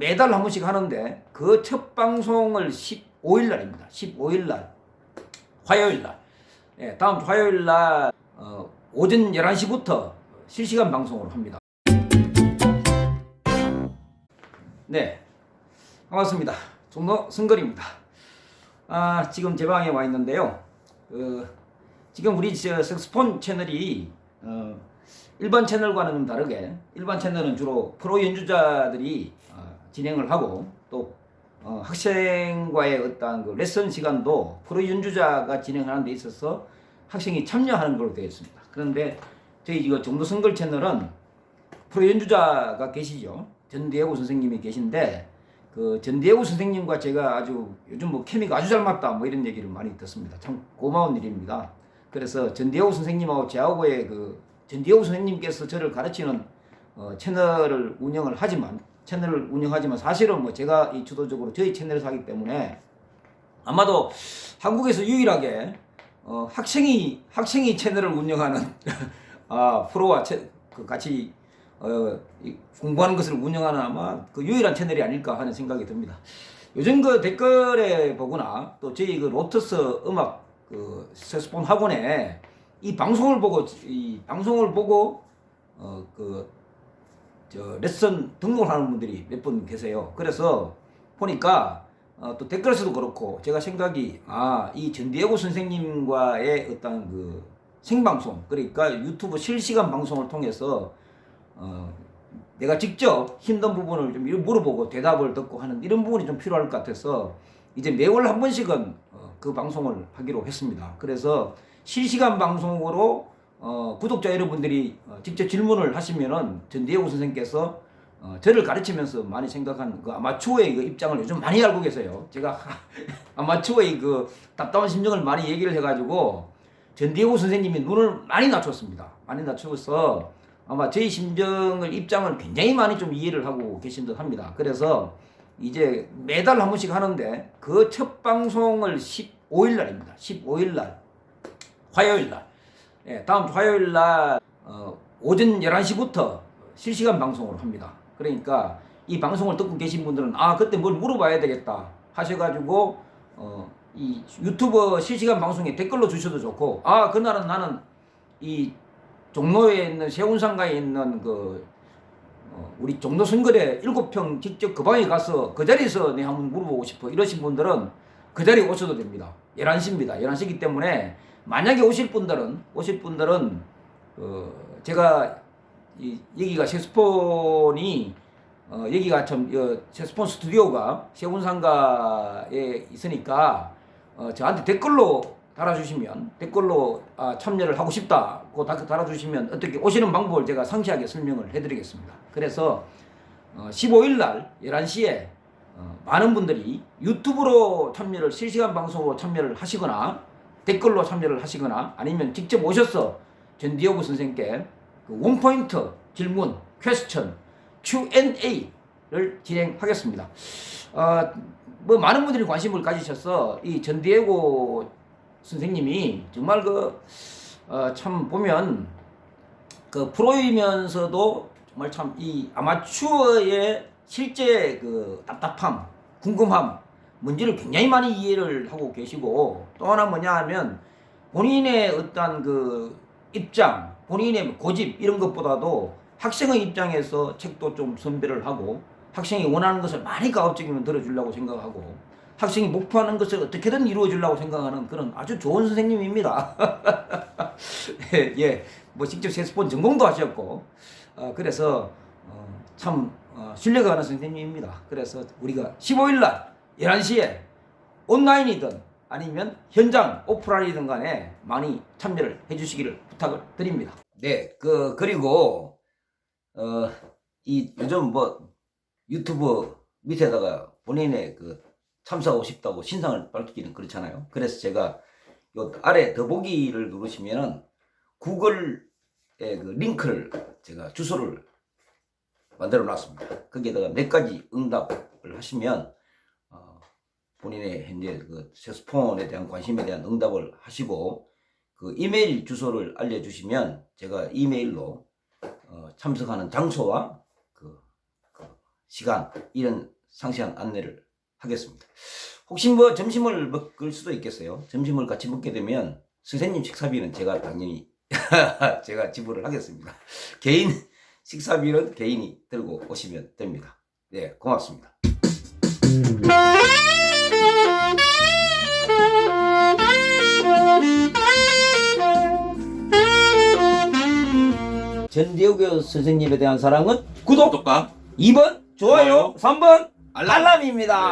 매달 한 번씩 하는데 그 첫 방송을 15일 날입니다. 15일 날 화요일 날 예, 다음 주 화요일 날 어, 오전 11시부터 실시간 방송으로 합니다. 네, 반갑습니다. 종로 승걸입니다. 아, 지금 제 방에 와 있는데요. 그, 지금 우리 저 색스폰 채널이 어, 일반 채널과는 좀 다르게 일반 채널은 주로 프로 연주자들이 어, 진행을 하고 또 어, 학생과의 어떤 그 레슨 시간도 프로 연주자가 진행하는 데 있어서 학생이 참여하는 걸로 되어 있습니다. 그런데 저희 이거 정도선걸 채널은 프로 연주자가 계시죠. 전대구 선생님이 계신데 그 전대구 선생님과 제가 아주 요즘 뭐 케미가 아주 잘 맞다 뭐 이런 얘기를 많이 듣습니다. 참 고마운 일입니다. 그래서 전대구 선생님하고 저하고의 그 전대구 선생님께서 저를 가르치는 어, 채널을 운영을 하지만 채널을 운영하지만 사실은 뭐 제가 이 주도적으로 저희 채널에서 하기 때문에 아마도 한국에서 유일하게 어, 학생이 학생이 채널을 운영하는 아, 프로와 채, 그 같이 어, 이 공부하는 것을 운영하는 아마 그 유일한 채널이 아닐까 하는 생각이 듭니다. 요즘 그 댓글에 보거나 또 저희 그 로터스 음악 그 색소폰 학원에 이 방송을 보고 이 방송을 보고 어그 저 레슨 등록하는 분들이 몇 분 계세요. 그래서 보니까 어, 또 댓글에서도 그렇고 제가 생각이 아 이 전디에고 선생님과의 어떤 그 생방송 그러니까 유튜브 실시간 방송을 통해서 어, 내가 직접 힘든 부분을 좀 물어보고 대답을 듣고 하는 이런 부분이 좀 필요할 것 같아서 이제 매월 한 번씩은 어, 그 방송을 하기로 했습니다. 그래서 실시간 방송으로 어, 구독자 여러분들이 어, 직접 질문을 하시면은 전대구 선생님께서 어, 저를 가르치면서 많이 생각한 그 아마추어의 그 입장을 요즘 많이 알고 계세요. 제가 아마추어의 그 답답한 심정을 많이 얘기를 해가지고 전대구 선생님이 눈을 많이 낮췄습니다. 많이 낮추어서 아마 저희 심정을 입장을 굉장히 많이 좀 이해를 하고 계신 듯 합니다. 그래서 이제 매달 한 번씩 하는데 그 첫 방송을 15일 날입니다. 15일 날 화요일 날 예, 다음 주 화요일 날 어, 오전 11시부터 실시간 방송으로 합니다. 그러니까 이 방송을 듣고 계신 분들은 아 그때 뭘 물어봐야 되겠다 하셔가지고 어, 이 유튜브 실시간 방송에 댓글로 주셔도 좋고 아 그날은 나는 이 종로에 있는 세운상가에 있는 그 어, 우리 종로 선거에 일곱 평 직접 그 방에 가서 그 자리에서 내 한번 물어보고 싶어 이러신 분들은 그 자리에 오셔도 됩니다. 11시입니다. 11시기 때문에 만약에 오실 분들은 오실 분들은 어, 제가 이, 여기가 세스폰이 어, 여기가 참 어, 세스폰 스튜디오가 세운상가에 있으니까 어, 저한테 댓글로 달아주시면 댓글로 아, 참여를 하고 싶다고 다- 달아주시면 어떻게 오시는 방법을 제가 상세하게 설명을 해드리겠습니다. 그래서 어, 15일 날 11시에 어, 많은 분들이 유튜브로 참여를 실시간 방송으로 참여를 하시거나 댓글로 참여를 하시거나 아니면 직접 오셔서 전디오브 선생님께 그 원포인트 질문, 퀘스천, Q&A를 진행하겠습니다. 어, 뭐 많은 분들이 관심을 가지셔서 이 전디에고 선생님이 정말 그, 어, 참 보면 그 프로이면서도 정말 참 이 아마추어의 실제 그 답답함, 궁금함, 문제를 굉장히 많이 이해를 하고 계시고 또 하나 뭐냐 하면 본인의 어떤 그 입장, 본인의 고집 이런 것보다도 학생의 입장에서 책도 좀 선별을 하고 학생이 원하는 것을 많이 가급적이면 들어주려고 생각하고 학생이 목표하는 것을 어떻게든 이루어주려고 생각하는 그런 아주 좋은 선생님입니다. 예, 예, 뭐 직접 세스폰 전공도 하셨고, 어, 그래서 어, 참 어, 신뢰가 가는 선생님입니다. 그래서 우리가 15일 날 11시에 온라인이든 아니면 현장 오프라인이든 간에 많이 참여를 해주시기를 부탁을 드립니다. 네, 그 그리고 어, 이 요즘 뭐 유튜브 밑에다가 본인의 그 참석하고 싶다고 신상을 밝히기는 그렇잖아요. 그래서 제가 요 아래 더보기를 누르시면은 구글의 그 링크를 제가 주소를 만들어 놨습니다. 거기에다가 몇 가지 응답을 하시면 어, 본인의 현재 그 색소폰에 대한 관심에 대한 응답을 하시고 그 이메일 주소를 알려주시면 제가 이메일로 어, 참석하는 장소와 그, 그 시간 이런 상세한 안내를 하겠습니다. 혹시 뭐 점심을 먹을 수도 있겠어요. 점심을 같이 먹게 되면 선생님 식사비는 제가 당연히 제가 지불을 하겠습니다. 개인 식사비는 개인이 들고 오시면 됩니다. 네, 고맙습니다. 전대우 선생님에 대한 사랑은 구독, 구독과 2번 좋아요, 좋아요, 3번 알람. 알람입니다.